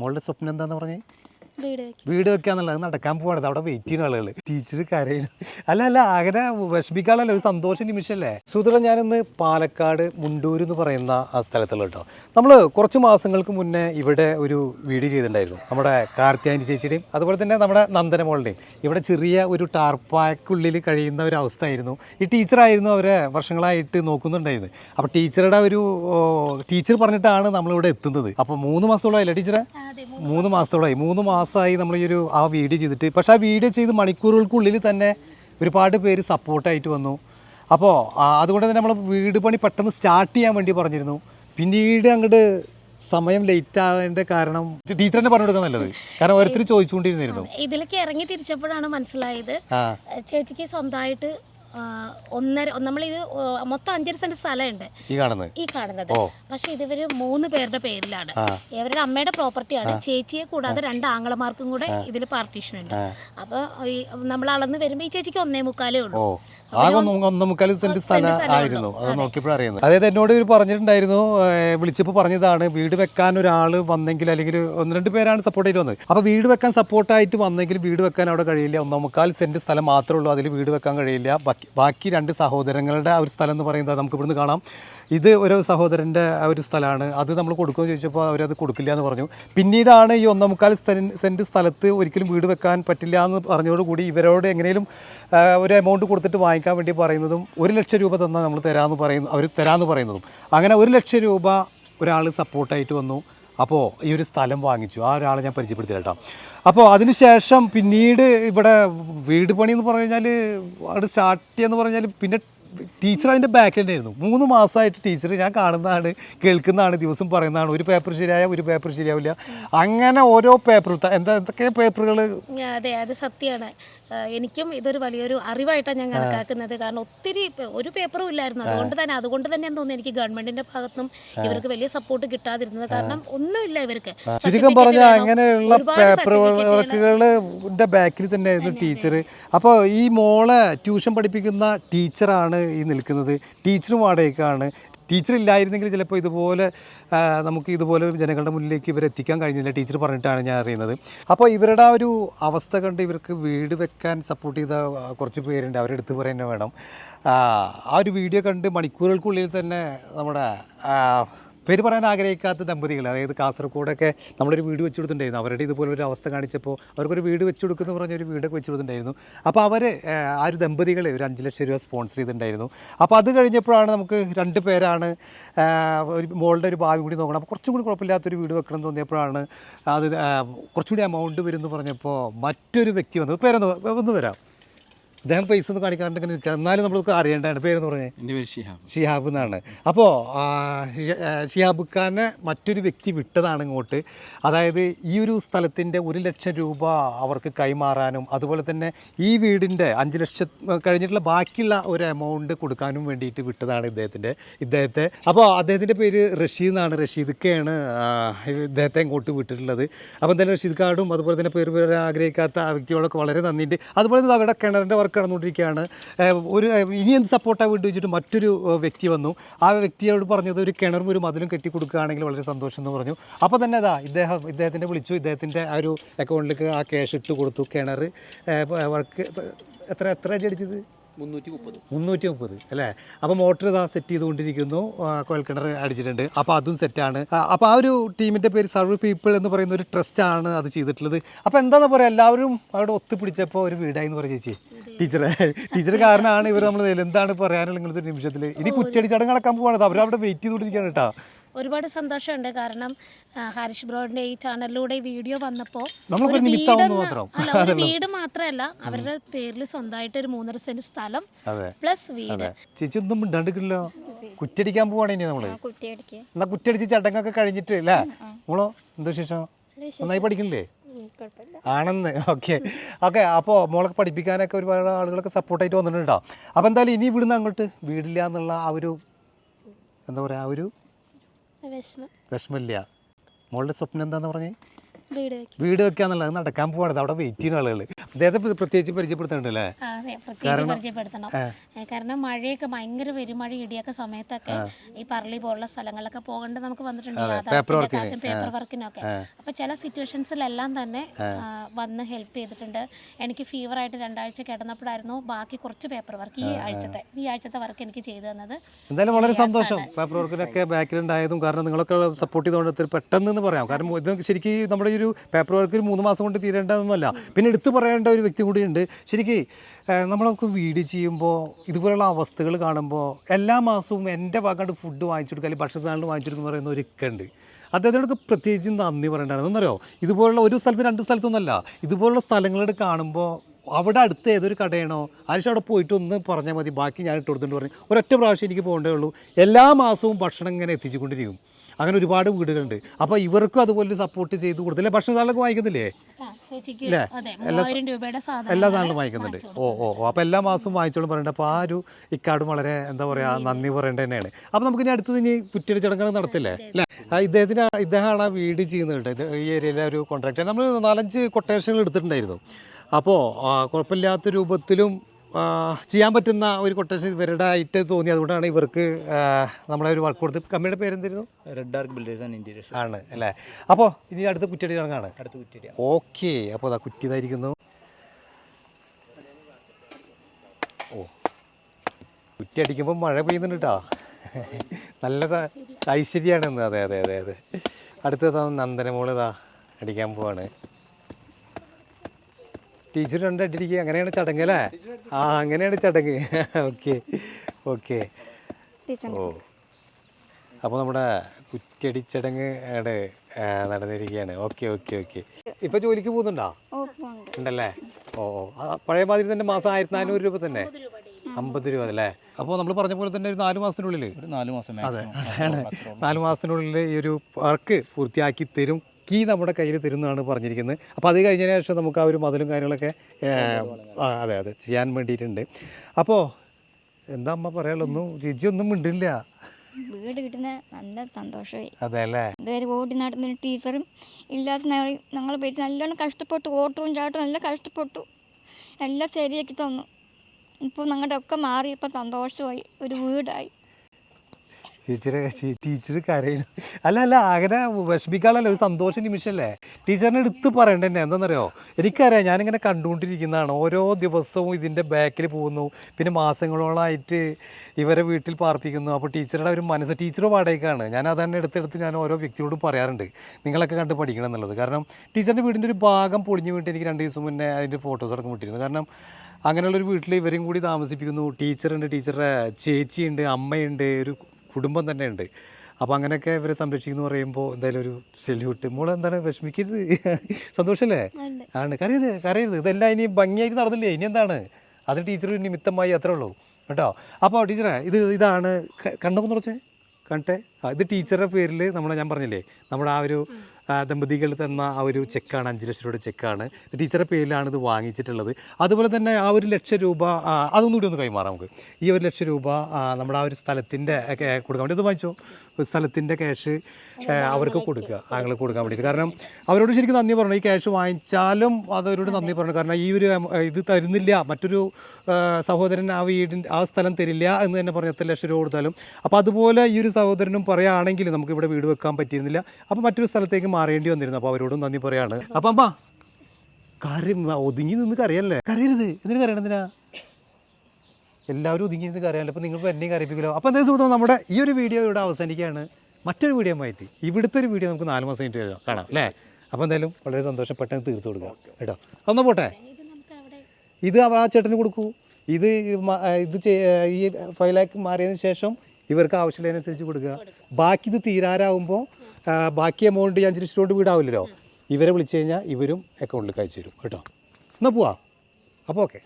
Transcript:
മോളുടെ സ്വപ്നം എന്താന്ന് പറഞ്ഞേ? വീട് വെക്കാന്നുള്ളത് നടക്കാൻ പോകണത് അവിടെ വെയിറ്റ് ചെയ്യുന്ന ആളുകൾ ടീച്ചർ കരയുന്നു അല്ല അല്ല അങ്ങനെ വിഷമിക്കാനല്ല ഒരു സന്തോഷ നിമിഷമല്ലേ? സുഹൃത്തുക്കളെ ഞാനിന്ന് പാലക്കാട് മുണ്ടൂർ എന്ന് പറയുന്ന ആ സ്ഥലത്തുള്ള കേട്ടോ നമ്മൾ കുറച്ച് മാസങ്ങൾക്ക് മുന്നേ ഇവിടെ ഒരു വീഡിയോ ചെയ്തിട്ടുണ്ടായിരുന്നു. നമ്മുടെ കാർത്തിയാനി ചേച്ചിയുടെയും അതുപോലെ തന്നെ നമ്മുടെ നന്ദനമോളുടെയും. ഇവിടെ ചെറിയ ഒരു ടാർപ്പായക്കുള്ളിൽ കഴിയുന്ന ഒരു അവസ്ഥയായിരുന്നു. ഈ ടീച്ചറായിരുന്നു അവരെ വർഷങ്ങളായിട്ട് നോക്കുന്നുണ്ടായിരുന്നു അപ്പോൾ ടീച്ചറുടെ ഒരു ടീച്ചർ പറഞ്ഞിട്ടാണ് നമ്മളിവിടെ എത്തുന്നത്. അപ്പോൾ മൂന്ന് മാസത്തോളമായില്ലേ ടീച്ചറെ? മൂന്ന് മാസത്തോളമായി മൂന്ന് മാസമായി നമ്മൾ ഈ ഒരു ആ വീഡിയോ ചെയ്തിട്ട്. പക്ഷെ ആ വീഡിയോ ചെയ്ത് മണിക്കൂറുകൾക്കുള്ളിൽ തന്നെ ഒരുപാട് പേര് സപ്പോർട്ടായിട്ട് വന്നു. അപ്പോൾ അതുകൊണ്ട് തന്നെ നമ്മൾ വീട് പണി പെട്ടെന്ന് സ്റ്റാർട്ട് ചെയ്യാൻ വേണ്ടി പറഞ്ഞിരുന്നു. പിന്നീട് അങ്ങോട്ട് സമയം ലേറ്റ് ആവേണ്ട കാരണം ടീച്ചർ തന്നെ പറഞ്ഞു കൊടുക്കാൻ നല്ലത്. കാരണം ഓരോരുത്തർ ചോദിച്ചുകൊണ്ടിരുന്നിരുന്നു. ഇതിലേക്ക് ഇറങ്ങി തിരിച്ചപ്പോഴാണ് മനസ്സിലായത്. ചേച്ചിക്ക് സ്വന്തമായിട്ട് ഒന്നര നമ്മളിത് മൊത്തം അഞ്ചര സെന്റ് സ്ഥലമുണ്ട്. ഈ കാണുന്നത്? പക്ഷെ ഇതിവര് മൂന്ന് പേരുടെ പേരിലാണ്. ഇവരുടെ അമ്മയുടെ പ്രോപ്പർട്ടിയാണ്. ചേച്ചിയെ കൂടാതെ രണ്ട് ആങ്ങളമാർക്കും കൂടെ ഇതിൽ പാർട്ടീഷൻ ഉണ്ട്. അപ്പൊ ഈ നമ്മൾ അളന്ന് വരുമ്പോ ഈ ചേച്ചിക്ക് ഒന്നേ മുക്കാലേ ഉള്ളൂ. ആകെ ഒന്ന് ഒന്നേ സെന്റ് സ്ഥലം ആയിരുന്നു. അത് അതായത് എന്നോട് ഇവർ പറഞ്ഞിട്ടുണ്ടായിരുന്നു വിളിച്ചപ്പോൾ പറഞ്ഞതാണ് വീട് വെക്കാൻ ഒരാൾ വന്നെങ്കിൽ അല്ലെങ്കിൽ ഒന്ന് രണ്ട് പേരാണ് സപ്പോർട്ട് ചെയ്ത് വന്നത്. അപ്പോൾ വീട് വെക്കാൻ സപ്പോർട്ടായിട്ട് വന്നെങ്കിൽ വീട് വെക്കാൻ അവിടെ കഴിയില്ല. ഒന്നേ മുക്കാൽ സെന്റ് സ്ഥലം മാത്രമേ ഉള്ളൂ. അതിൽ വീട് വെക്കാൻ കഴിയില്ല. ബാക്കി രണ്ട് സഹോദരങ്ങളുടെ ആ ഒരു സ്ഥലം എന്ന് പറയുന്നത് നമുക്ക് ഇവിടുന്ന് കാണാം. ഇത് ഒരു സഹോദരന്റെ ഒരു സ്ഥലമാണ്. അത് നമ്മൾ കൊടുക്കുമെന്ന് ചോദിച്ചപ്പോൾ അവരത് കൊടുക്കില്ല എന്ന് പറഞ്ഞു. പിന്നീടാണ് ഈ ഒന്നാമുക്കാൽ സെന്റ് സ്ഥലത്ത് ഒരിക്കലും വീട് വെക്കാൻ പറ്റില്ല എന്ന് പറഞ്ഞതോടുകൂടി ഇവരോട് എങ്ങനെയും ഒരു എമൗണ്ട് കൊടുത്തിട്ട് വാങ്ങിക്കാൻ വേണ്ടി പറയുന്നതും ഒരു ലക്ഷം രൂപ തന്നാൽ നമ്മൾ തരാമെന്ന് പറയുന്നു അവർ തരാമെന്ന് പറയുന്നതും. അങ്ങനെ ഒരു ലക്ഷം രൂപ ഒരാൾ സപ്പോർട്ടായിട്ട് വന്നു. അപ്പോൾ ഈ ഒരു സ്ഥലം വാങ്ങിച്ചു. ആ ഒരാളെ ഞാൻ പരിചയപ്പെടുത്തി കേട്ടോ. അപ്പോൾ അതിനുശേഷം പിന്നീട് ഇവിടെ വീട് പണി എന്ന് പറഞ്ഞു കഴിഞ്ഞാൽ അവിടെ സ്റ്റാർട്ട് എന്ന് പറഞ്ഞാൽ പിന്നെ ടീച്ചർ അതിന്റെ ബാക്കിൽ ഉണ്ടായിരുന്നു. മൂന്ന് മാസമായിട്ട് ടീച്ചർ ഞാൻ കാണുന്നതാണ് കേൾക്കുന്നതാണ് ദിവസം പറയുന്നതാണ്. ഒരു പേപ്പർ ശരിയായ ഒരു പേപ്പർ ശരിയാവില്ല. അങ്ങനെ ഓരോ പേപ്പർ എന്താ എന്തൊക്കെ പേപ്പറുകൾ അതെ അത് സത്യമാണ്. എനിക്കും ഇതൊരു വലിയൊരു അറിവായിട്ടാണ് ഞാൻ കണക്കാക്കുന്നത്. കാരണം ഒത്തിരി ഒരു പേപ്പറും ഇല്ലായിരുന്നു. അതുകൊണ്ട് തന്നെ അതുകൊണ്ട് തന്നെ തോന്നുന്നു എനിക്ക് ഗവൺമെന്റിന്റെ ഭാഗത്തും ഇവർക്ക് വലിയ സപ്പോർട്ട് കിട്ടാതിരുന്നത്. കാരണം ഒന്നുമില്ല ഇവർക്ക്. ചുരുക്കം പറഞ്ഞാൽ. അങ്ങനെയുള്ള പേപ്പർ വർക്കുകളുടെ ബാക്കിൽ തന്നെയായിരുന്നു ടീച്ചർ അപ്പോൾ ഈ മോളെ ട്യൂഷൻ പഠിപ്പിക്കുന്ന ടീച്ചറാണ് ഈ നിൽക്കുന്നത് ടീച്ചറും വാടകയ്ക്കാണ്. ടീച്ചർ ഇല്ലായിരുന്നെങ്കിൽ ചിലപ്പോൾ ഇതുപോലെ നമുക്ക് ഇതുപോലെ ജനങ്ങളുടെ മുന്നിലേക്ക് ഇവരെ എത്തിക്കാൻ കഴിഞ്ഞില്ല ടീച്ചർ പറഞ്ഞിട്ടാണ് ഞാൻ അറിയുന്നത്. അപ്പോൾ ഇവരുടെ ആ ഒരു അവസ്ഥ കണ്ട് ഇവർക്ക് വീട് വെക്കാൻ സപ്പോർട്ട് ചെയ്ത കുറച്ച് പേരുണ്ട്. അവരുടെ അടുത്ത് പറയുന്നത് വേണം. ആ ഒരു വീഡിയോ കണ്ട് മണിക്കൂറുകൾക്കുള്ളിൽ തന്നെ നമ്മുടെ പേര് പറയാൻ ആഗ്രഹിക്കാത്ത ദമ്പതികൾ അതായത് കാസർഗോഡൊക്കെ നമ്മളൊരു വീട് വെച്ച് കൊടുത്തിട്ടുണ്ടായിരുന്നു അവരുടെ ഇതുപോലൊരു അവസ്ഥ കാണിച്ചപ്പോൾ അവർക്കൊരു വീട് വെച്ച് കൊടുക്കുന്നു പറഞ്ഞൊരു വീടൊക്കെ വെച്ച് കൊടുത്തിട്ടുണ്ടായിരുന്നു അപ്പോൾ അവർ ആ ഒരു ദമ്പതികളെ ഒരു അഞ്ച് ലക്ഷം രൂപ സ്പോൺസർ ചെയ്തിട്ടുണ്ടായിരുന്നു. അപ്പോൾ അത് കഴിഞ്ഞപ്പോഴാണ് നമുക്ക് രണ്ട് പേരാണ് ഒരു മോളുടെ ഒരു ഭാവി കൂടി നോക്കണം. അപ്പോൾ കുറച്ചും കൂടി കുഴപ്പമില്ലാത്തൊരു വീട് വെക്കണം എന്ന് തോന്നിയപ്പോഴാണ് അത് കുറച്ചുകൂടി എമൗണ്ട് വരും എന്ന് പറഞ്ഞപ്പോൾ മറ്റൊരു വ്യക്തി വന്നത് പേരൊന്ന് ഒന്ന് വരാം. അദ്ദേഹം പൈസ ഒന്നും കാണിക്കാണ്ട് ഇങ്ങനെ നിൽക്കുക എന്നാലും നമ്മൾക്ക് അറിയേണ്ടതാണ്. പേരെന്ന് പറഞ്ഞേ? എന്റെ പേര് ഷിഹാബ്. ഷിഹാബ് എന്നാണ്. അപ്പോൾ ഷിഹാബ് ഖാനെ മറ്റൊരു വ്യക്തി വിട്ടതാണ് ഇങ്ങോട്ട്. അതായത് ഈ ഒരു സ്ഥലത്തിന്റെ ഒരു ലക്ഷം രൂപ അവർക്ക് കൈമാറാനും അതുപോലെ തന്നെ ഈ വീടിന്റെ അഞ്ച് ലക്ഷം കഴിഞ്ഞിട്ടുള്ള ബാക്കിയുള്ള ഒരു എമൗണ്ട് കൊടുക്കാനും വേണ്ടിയിട്ട് വിട്ടതാണ് ഇദ്ദേഹത്തിന്റെ ഇദ്ദേഹത്തെ. അപ്പോൾ അദ്ദേഹത്തിന്റെ പേര് റഷീദ് എന്നാണ്. റഷീദ്ക്കയാണ് ഇദ്ദേഹത്തെ ഇങ്ങോട്ട് വിട്ടിട്ടുള്ളത്. അപ്പോൾ എന്തായാലും റഷീദ് കാർഡും അതുപോലെ തന്നെ പേര് പേര് ആഗ്രഹിക്കാത്ത വ്യക്തികളൊക്കെ വളരെ നന്ദിയുണ്ട്. അതുപോലെ തന്നെ അവിടെ കിണറിന്റെ വർക്ക് നടന്നുകൊണ്ടിരിക്കുകയാണ് ഏഹ് ഒരു ഇനി എന്ത് സപ്പോർട്ടാണ് വീട് വെച്ചിട്ട് മറ്റൊരു വ്യക്തി വന്നു. ആ വ്യക്തിയോട് പറഞ്ഞത് ഒരു കിണറും ഒരു മതിലും കെട്ടി കൊടുക്കുകയാണെങ്കിൽ വളരെ സന്തോഷം എന്ന് പറഞ്ഞു. അപ്പോൾ തന്നെ അതാ ഇദ്ദേഹം ഇദ്ദേഹത്തിന്റെ വിളിച്ചു. ഇദ്ദേഹത്തിന്റെ ആ ഒരു അക്കൗണ്ടിലേക്ക് ആ ക്യാഷ് ഇട്ട് കൊടുത്തു. കിണർ വർക്ക് എത്ര എത്ര അടി അടിച്ചത്? മുന്നൂറ്റി മുപ്പത് അല്ലേ? അപ്പോൾ മോട്ടർ ഇതാ സെറ്റ് ചെയ്തുകൊണ്ടിരിക്കുന്നു. കുഴൽക്കിണർ അടിച്ചിട്ടുണ്ട്. അപ്പോൾ അതും സെറ്റാണ് അപ്പോൾ ആ ഒരു ടീമിന്റെ പേര് സർവ് പീപ്പിൾ എന്ന് പറയുന്ന ഒരു ട്രസ്റ്റ് ആണ് അത് ചെയ്തിട്ടുള്ളത്. അപ്പോൾ എന്താണെന്ന് പറയുക എല്ലാവരും അവിടെ ഒത്തുപിടിച്ചപ്പോൾ ഒരു വീടായി എന്ന് പറയും ചേച്ചി. ടീച്ചറെ ടീച്ചർ കാരണമാണ് ഇവർ നമ്മൾ എന്താണ് പറയാനുള്ള നിങ്ങളുടെ ഒരു നിമിഷത്തിൽ ഇനി കുറ്റടി ചടങ്ങ് നടക്കാൻ പോവാണ്. അവരവിടെ വെയിറ്റ് ചെയ്തുകൊണ്ടിരിക്കുകയാണ് കേട്ടോ. ഒരുപാട് സന്തോഷമുണ്ട്. കാരണം ഹാരിഷ് ബ്രോഡിന്റെ ഈ ചാനലിലൂടെ വീഡിയോ വന്നപ്പോൾ നിമിത്താവുന്നു മാത്രം. അല്ല ഒരു വീട് മാത്രമല്ല അവരുടെ പേരിൽ സ്വന്തമായിട്ട് ഒരു മൂന്നര സെന്റ് സ്ഥലം പ്ലസ് വീട്. ചേച്ചി ഒന്നും മിണ്ടാണ്ടിക്കില്ലോ കുറ്റടിക്കാൻ പോവാണ് ഇനി നമ്മൾ. എന്നാ കുറ്റടിച്ച് ചടങ്ങൊക്കെ കഴിഞ്ഞിട്ട് അല്ലേ? മോളോ എന്താ വിശേഷം? നന്നായി പഠിക്കണില്ലേ? ആണെന്ന്. ഓക്കെ. ഓക്കെ അപ്പോൾ മോളൊക്കെ പഠിപ്പിക്കാനൊക്കെ ഒരുപാട് ആളുകളൊക്കെ സപ്പോർട്ടായിട്ട് വന്നിട്ടുണ്ടോ അപ്പോൾ എന്തായാലും ഇനി ഇവിടുന്ന് അങ്ങോട്ട് വീടില്ല എന്നുള്ള ആ ഒരു എന്താ പറയുക ആ ഒരു വിഷമില്ല മോളുടെ സ്വപ്നം എന്താന്ന് പറഞ്ഞേ? വീട് വീട് വെക്കാന്നുള്ളത് നടക്കാൻ പോവാണ്. അവിടെ വെയിറ്റ് ചെയ്യുന്ന ആളുകൾ അദ്ദേഹത്തെ പ്ര- പ്രത്യേകിച്ച് പരിചയപ്പെടുത്തണ്ടല്ലേ? അതെ പ്രത്യേകിച്ച് പരിചയപ്പെടുത്തണം. കാരണം മഴയൊക്കെ ഭയങ്കര പെരുമഴ ഇടിയൊക്കെ സമയത്തൊക്കെ ഈ പറളി പോലുള്ള സ്ഥലങ്ങളിലൊക്കെ പോകേണ്ട നമുക്ക് വന്നിട്ടുണ്ട് യാഥാർത്ഥ്യത്തിന്റെ പേപ്പർ വർക്കിനൊക്കെ അപ്പൊ ചില സിറ്റുവേഷൻസിലെല്ലാം തന്നെ വന്ന് ഹെൽപ്പ് ചെയ്തിട്ടുണ്ട്. എനിക്ക് ഫീവർ ആയിട്ട് രണ്ടാഴ്ച കിടന്നപ്പോഴായിരുന്നു ബാക്കി കുറച്ച് പേപ്പർ വർക്ക് ഈ ആഴ്ചത്തെ ഈ ആഴ്ചത്തെ വർക്ക് എനിക്ക് ചെയ്തു തന്നത്. എന്തായാലും വളരെ സന്തോഷം. പേപ്പർ വർക്കിനൊക്കെ ബാക്കിലുണ്ടായതും കാരണം നിങ്ങളൊക്കെ സപ്പോർട്ട് ചെയ്തുകൊണ്ട് പെട്ടെന്ന് പറയാം. കാരണം ഇത് ശരിക്കും നമ്മുടെ ഈ ഒരു പേപ്പർ വർക്ക് ഒരു മൂന്ന് മാസം കൊണ്ട് തീരേണ്ടതൊന്നുമല്ല. പിന്നെ എടുത്തു പറയേണ്ട ഒരു വ്യക്തി കൂടിയുണ്ട്. ശരിക്കും നമ്മളൊക്കെ വീട് ചെയ്യുമ്പോൾ ഇതുപോലുള്ള അവസ്ഥകൾ കാണുമ്പോൾ എല്ലാ മാസവും എന്റെ ഭാഗമായിട്ട് ഫുഡ് വാങ്ങിച്ചു കൊടുക്കുക അല്ലെങ്കിൽ ഭക്ഷണ സാധനങ്ങൾ വാങ്ങിച്ചു കൊടുക്കുന്ന പറയുന്ന ഒരുക്കുണ്ട് അദ്ദേഹത്തിനോടൊക്കെ പ്രത്യേകിച്ചും നന്ദി പറയേണ്ടതാണ് എന്നറിയോ ഇതുപോലുള്ള ഒരു സ്ഥലത്ത് രണ്ട് സ്ഥലത്തൊന്നുമല്ല ഇതുപോലുള്ള സ്ഥലങ്ങളോട് കാണുമ്പോൾ അവിടെ അടുത്ത് ഏതൊരു കടയാണോ ആരും അവിടെ പോയിട്ട് ഒന്ന് പറഞ്ഞാൽ മതി. ബാക്കി ഞാൻ ഇട്ട് കൊടുത്തിട്ട് പറഞ്ഞു. ഒരൊറ്റ പ്രാവശ്യം എനിക്ക് പോകേണ്ടേ ഉള്ളൂ. എല്ലാ മാസവും ഭക്ഷണം ഇങ്ങനെ എത്തിച്ചുകൊണ്ടിരിക്കും. അങ്ങനെ ഒരുപാട് വീടുകളുണ്ട്. അപ്പോൾ ഇവർക്കും അതുപോലെ സപ്പോർട്ട് ചെയ്ത് കൊടുത്തില്ലേ ഭക്ഷണ സാധനം വാങ്ങിക്കുന്നില്ലേ? സാധനം എല്ലാ സാധനങ്ങളും വാങ്ങിക്കുന്നുണ്ട്. ഓ ഓ ഓ. അപ്പോൾ എല്ലാ മാസവും വാങ്ങിച്ചോളും പറയണ്ട. അപ്പോൾ ആ ഒരു ഇക്കാടും വളരെ എന്താ പറയുക നന്ദി പറയേണ്ടത് തന്നെയാണ്. അപ്പോൾ നമുക്ക് ഇനി അടുത്തത് ഇനി കുറ്റിയുടെ ചടങ്ങുകൾ നടത്തില്ലേ? അല്ലേ? ഇദ്ദേഹത്തിന് ഇദ്ദേഹമാണ് ആ വീട് ചെയ്യുന്നുണ്ട് ഈ ഏരിയയിലെ ഒരു കോൺട്രാക്ടർ നമ്മൾ നാലഞ്ച് കൊട്ടേഷനുകൾ എടുത്തിട്ടുണ്ടായിരുന്നു. അപ്പോൾ കുഴപ്പമില്ലാത്ത രൂപത്തിലും ചെയ്യാൻ പറ്റുന്ന ഒരു കൊട്ടേഷൻ ഇവരുടെ ആയിട്ട് തോന്നി. അതുകൊണ്ടാണ് ഇവർക്ക് നമ്മളെ ഒരു വർക്ക് കൊടുത്ത്. കമ്പനിയുടെ പേരെന്തായിരുന്നു? Red Dark Builders and Interiors ആണ് അല്ലേ? അപ്പോൾ ഇനി അടുത്ത കുറ്റിയുടെ ചടങ്ങാണ് അടുത്ത കുറ്റിയ ഓക്കെ അപ്പോൾ അതാ കുറ്റിയതായിരിക്കുന്നു. ഓ കുറ്റി അടിക്കുമ്പോൾ മഴ പെയ്യുന്നുണ്ട് കേട്ടോ നല്ല ഐശ്വര്യമാണെന്ന് അതെ അതെ അതെ അതെ. അടുത്തതാ നന്ദനമോളിതാ അടിക്കാൻ പോവാണ്. ടീച്ചർ രണ്ട് അടിക്കുക അങ്ങനെയാണ് ചടങ്ങ് അല്ലേ? ആ അങ്ങനെയാണ് ചടങ്ങ്. Okay okay. ഓ. അപ്പോൾ നമ്മുടെ കുറ്റടി ചടങ്ങ് അവിടെ നടന്നിരിക്കുകയാണ്. Okay okay okay. ഇപ്പൊ ജോലിക്ക് പോകുന്നുണ്ടോ? ഉണ്ടല്ലേ? ഓ പഴയ മാതിരി തന്നെ മാസം ആയിരത്തി നാനൂറ് രൂപ തന്നെ? അമ്പത് രൂപ അല്ലേ? അപ്പോൾ നമ്മൾ പറഞ്ഞ പോലെ തന്നെ ഒരു നാല് മാസത്തിനുള്ളിൽ നാല് മാസം അതെ. നാല് മാസത്തിനുള്ളിൽ ഈ ഒരു വർക്ക് പൂർത്തിയാക്കി തരും. കീ നമ്മുടെ കയ്യിൽ തരുന്നതാണ് പറഞ്ഞിരിക്കുന്നത്. അപ്പോൾ അത് കഴിഞ്ഞതിന് ശേഷം നമുക്ക് ആ ഒരു മതിലും കാര്യങ്ങളൊക്കെ അതെ അതെ ചെയ്യാൻ വേണ്ടിയിട്ടുണ്ട്. അപ്പോൾ എന്താ അമ്മ പറയാനുള്ളൊന്നും ജിജി ഒന്നും മിണ്ടില്ല. വീട് കിട്ടുന്ന നല്ല സന്തോഷമായി. അതെ അല്ലേ? ഇതുവരെ ഓടി നടന്ന ടീച്ചറും ഇല്ലാത്ത ഞങ്ങൾ പേര് നല്ലോണം കഷ്ടപ്പെട്ടു. ഓട്ടവും ചാട്ടവും എല്ലാം കഷ്ടപ്പെട്ടു. എല്ലാം ശരിയാക്കി തന്നു. ഇപ്പോൾ ഞങ്ങളുടെ ഒക്കെ മാറി ഇപ്പം സന്തോഷമായി. ഒരു വീടായി. ടീച്ചറെ ടീച്ചർ കരയണം. അല്ല അല്ല അങ്ങനെ വിഷമിക്കാളല്ല ഒരു സന്തോഷ നിമിഷമല്ലേ ടീച്ചറിനെ എടുത്ത് പറയണ്ട തന്നെ എന്താണെന്നറിയോ എനിക്കറിയാം ഞാനിങ്ങനെ കണ്ടുകൊണ്ടിരിക്കുന്നതാണ്. ഓരോ ദിവസവും ഇതിന്റെ ബാക്കിൽ പോകുന്നു. പിന്നെ മാസങ്ങളോളമായിട്ട് ഇവരെ വീട്ടിൽ പാർപ്പിക്കുന്നു. അപ്പോൾ ടീച്ചറുടെ ഒരു മനസ്സ് ടീച്ചർ വാടകയ്ക്കാണ്. ഞാൻ അതന്നെ എടുത്തെടുത്ത് ഞാൻ ഓരോ വ്യക്തിയോടും പറയാറുണ്ട്. നിങ്ങളൊക്കെ കണ്ട് പഠിക്കണം എന്നുള്ളത്. കാരണം ടീച്ചറിന്റെ വീടിന്റെ ഒരു ഭാഗം പൊളിഞ്ഞു വീണിട്ട് എനിക്ക് രണ്ട് ദിവസം മുന്നേ അതിന്റെ ഫോട്ടോസ് അടക്കം വിട്ടിരുന്നു. കാരണം അങ്ങനെയുള്ളൊരു വീട്ടിൽ ഇവരെയും കൂടി താമസിപ്പിക്കുന്നു. ടീച്ചറുണ്ട് ടീച്ചറുടെ ചേച്ചിയുണ്ട് അമ്മയുണ്ട് ഒരു കുടുംബം തന്നെ ഉണ്ട് അപ്പോൾ അങ്ങനെയൊക്കെ ഇവരെ സംരക്ഷിക്കുന്നു പറയുമ്പോൾ എന്തായാലും ഒരു സെല്യൂട്ട് മോളെ എന്താണ് വിഷമിക്കരുത്. സന്തോഷമല്ലേ ആണ്. കരയരുത് കരയരുത്. ഇതെല്ലാം ഇനി ഭംഗിയായിട്ട് നടന്നില്ലേ? ഇനി എന്താണ്? അത് ടീച്ചർ നിമിത്തമായി അത്രേ ഉള്ളൂ. കേട്ടോ? അപ്പോൾ ടീച്ചറെ ഇത് ഇതാണ് കണ്ടോ കണ്ണൊക്കെ തുറച്ചേ. കണ്ടേ? ഇത് ടീച്ചറുടെ പേരിൽ നമ്മളെ ഞാൻ പറഞ്ഞില്ലേ? നമ്മുടെ ആ ഒരു ദമ്പതികൾ തന്ന ആ ഒരു ചെക്കാണ് അഞ്ച് ലക്ഷം രൂപയുടെ ചെക്കാണ് ടീച്ചറുടെ പേരിലാണ് ഇത് വാങ്ങിച്ചിട്ടുള്ളത്. അതുപോലെ തന്നെ ആ ഒരു ലക്ഷം രൂപ അതൊന്നുകൂടി അതൊന്നും കൂടി ഒന്ന് കൈമാറാം നമുക്ക്. ഈ ഒരു ലക്ഷം രൂപ നമ്മുടെ ആ ഒരു സ്ഥലത്തിന്റെ കൊടുക്കാൻ വേണ്ടി ഇത് വാങ്ങിച്ചോ? സ്ഥലത്തിന്റെ ക്യാഷ് അവർക്ക് കൊടുക്കുക ഞങ്ങൾ കൊടുക്കാൻ വേണ്ടിയിട്ട്. കാരണം അവരോട് ശരിക്കും നന്ദി പറഞ്ഞു ഈ ക്യാഷ് വാങ്ങിച്ചാലും അതവരോട് നന്ദി പറഞ്ഞു കാരണം ഈ ഒരു ഇത് തരുന്നില്ല. മറ്റൊരു സഹോദരൻ ആ വീടിന്റെ ആ സ്ഥലം തരില്ല എന്ന് തന്നെ പറഞ്ഞു എത്ര ലക്ഷം രൂപ കൊടുത്താലും. അപ്പോൾ അതുപോലെ ഈ ഒരു സഹോദരനും പറയുകയാണെങ്കിൽ നമുക്ക് ഇവിടെ വീട് വെക്കാൻ പറ്റിയിരുന്നില്ല. അപ്പോൾ മറ്റൊരു സ്ഥലത്തേക്ക് മാറേണ്ടി വന്നിരുന്നു. അപ്പോൾ അവരോടും നന്ദി പറയാണ്. അപ്പം അമ്മ കറി ഒതുങ്ങി നിന്ന് കറിയല്ലേ കറിയരുത് എന്തിനു കറിയണം എന്തിനാ? എല്ലാവരും ഒതുങ്ങി നിന്ന് കറിയാലോ അപ്പോൾ നിങ്ങൾ എന്നെയും കറിയിപ്പിക്കലോ അപ്പോൾ എന്തായാലും സുഹൃത്തു നമ്മുടെ ഈ ഒരു വീഡിയോ ഇവിടെ അവസാനിക്കുകയാണ്. മറ്റൊരു വീഡിയോ ആയിട്ട് ഇവിടുത്തെ ഒരു വീഡിയോ നമുക്ക് നാല് മാസം കഴിഞ്ഞിട്ട് വരാം. കാണാം അല്ലേ? അപ്പോൾ എന്തായാലും വളരെ സന്തോഷം. പെട്ടെന്ന് തീർത്ത് കൊടുക്കുക കേട്ടോ? ഒന്ന് പോട്ടെ? ഇത് ആ ചേട്ടന് കൊടുക്കൂ. ഇത് ഇത് ഈ ഫൈവ് ലാക്ക് മാറിയതിന് ശേഷം ഇവർക്ക് ആവശ്യമുള്ളതിനനുസരിച്ച് കൊടുക്കുക. ബാക്കി ഇത് തീരാറാവുമ്പോൾ ബാക്കി എമൗണ്ട് ഞാൻ ചിരിച്ചിട്ടുകൊണ്ട് കൊണ്ട് വീടാവില്ലല്ലോ. ഇവരെ വിളിച്ചു കഴിഞ്ഞാൽ ഇവരും അക്കൗണ്ടിൽ അയച്ചു തരും. കേട്ടോ? എന്നാൽ പോവാ. അപ്പോൾ ഓക്കെ